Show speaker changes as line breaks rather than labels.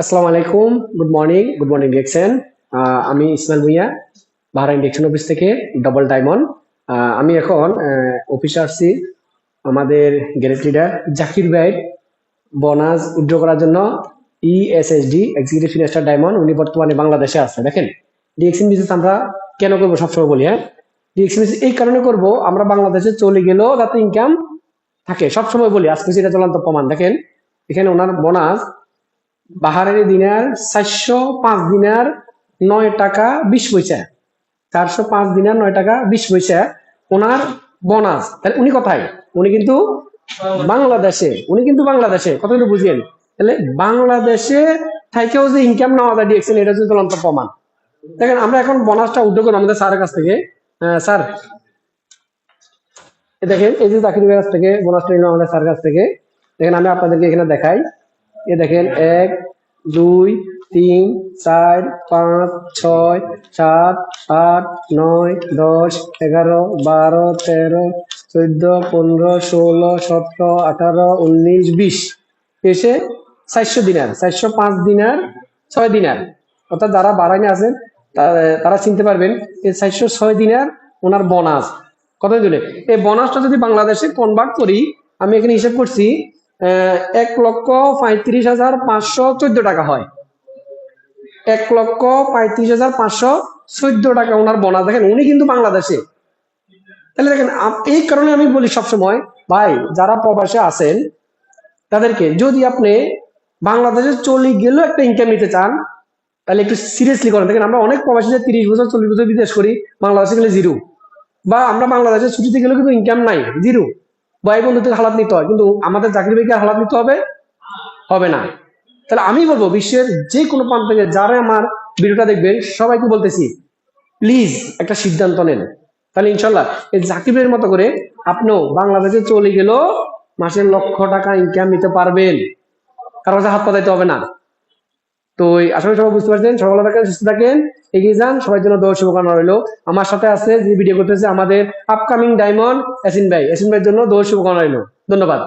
আসসালামু আলাইকুম good morning good morning ডিকশন আমি ইসমাইল ভুইয়া ভাড়া ইন্ডেকশন অফিস থেকে ডবল ডায়মন্ড uh, আমি এখন অফিসে uh, আসছি আমাদের গ্যারেজ লিডার জাকির ভাইয়ের বোনাস উদ্যোগ করার জন্য ইএসএসডি এক্সিকিউটিভ ফিনাস্টার ডায়মন্ড উনি বর্তমানে বাংলাদেশে আছে দেখেন ডিএক্সিন বিজনেস আমরা কেন করবো সবসময় বলি হ্যাঁ ডিএক্সিন বিজনেস এই কারণে করব আমরা বাংলাদেশে চলে গেলেও তাতে ইনকাম থাকে সবসময় বলি আজকে সেটা চলন্ত প্রমাণ দেখেন এখানে ওনার বোনাস বাহারের দিনার চারশো পাঁচ দিনার নয় টাকা বিশ পয়সা চারশো পাঁচ দিনার নয় টাকা বিশ পয়সা ওনার বোনাস তাহলে উনি কোথায় উনি কিন্তু বাংলাদেশে উনি কিন্তু বাংলাদেশে কতটুকু বুঝলেন তাহলে বাংলাদেশে থেকেও যে ইনকাম নেওয়া যায় দিয়েছেন এটা হচ্ছে চলন্ত প্রমাণ দেখেন আমরা এখন বোনাসটা উদ্যোগ করি আমাদের স্যারের কাছ থেকে স্যার দেখেন এই যে চাকরি কাছ থেকে বোনাসটা নিলাম আমাদের স্যারের কাছ থেকে দেখেন আমি আপনাদেরকে এখানে দেখাই এ দেখেন এক দুই তিন চার পাঁচ ছয় সাত আট নয় দশ এগারো বারো তেরো চোদ্দ পনেরো ষোলো সতেরো আঠারো উনিশ বিশ এসে চারশো দিনার চারশো পাঁচ দিনার ছয় দিনার অর্থাৎ যারা বারাইনে আছেন তারা চিনতে পারবেন এই চারশো ছয় দিনার ওনার বোনাস কত দিনে এই বোনাসটা যদি বাংলাদেশে কনভার্ট করি আমি এখানে হিসেব করছি এক লক্ষ পঁয়ত্রিশ হাজার পাঁচশো চোদ্দ টাকা হয় এক লক্ষ পঁয়ত্রিশ হাজার পাঁচশো চোদ্দ টাকা ওনার বোনাস দেখেন উনি কিন্তু বাংলাদেশে তাহলে দেখেন এই কারণে আমি বলি সবসময় ভাই যারা প্রবাসে আছেন তাদেরকে যদি আপনি বাংলাদেশে চলে গেলেও একটা ইনকাম নিতে চান তাহলে একটু সিরিয়াসলি করেন দেখেন আমরা অনেক প্রবাসী তিরিশ বছর চল্লিশ বছর বিদেশ করি বাংলাদেশে গেলে জিরো বা আমরা বাংলাদেশে ছুটিতে গেলেও কিন্তু ইনকাম নাই জিরো ভাই বন্ধুদের হালাত নিতে হয় কিন্তু আমাদের চাকরি বাকরি হালাত নিতে হবে হবে না তাহলে আমি বলবো বিশ্বের যে কোনো প্রান্ত থেকে যারা আমার ভিডিওটা দেখবেন সবাইকে বলতেছি প্লিজ একটা সিদ্ধান্ত নেন তাহলে ইনশাল্লাহ এই জাকিবের মতো করে আপনিও বাংলাদেশে চলে গেলেও মাসের লক্ষ টাকা ইনকাম নিতে পারবেন কারো হাত পাতাইতে হবে না তো আশা করি সবাই বুঝতে পারছেন সবাই ভালো থাকেন সুস্থ থাকেন এগিয়ে যান সবার জন্য দৌড় শুভকামনা রইলো আমার সাথে আছে যে ভিডিও করতেছে আমাদের আপকামিং ডায়মন্ড এসিন ভাই এসিন ভাইয়ের জন্য দৌড় শুভকামনা রইলো ধন্যবাদ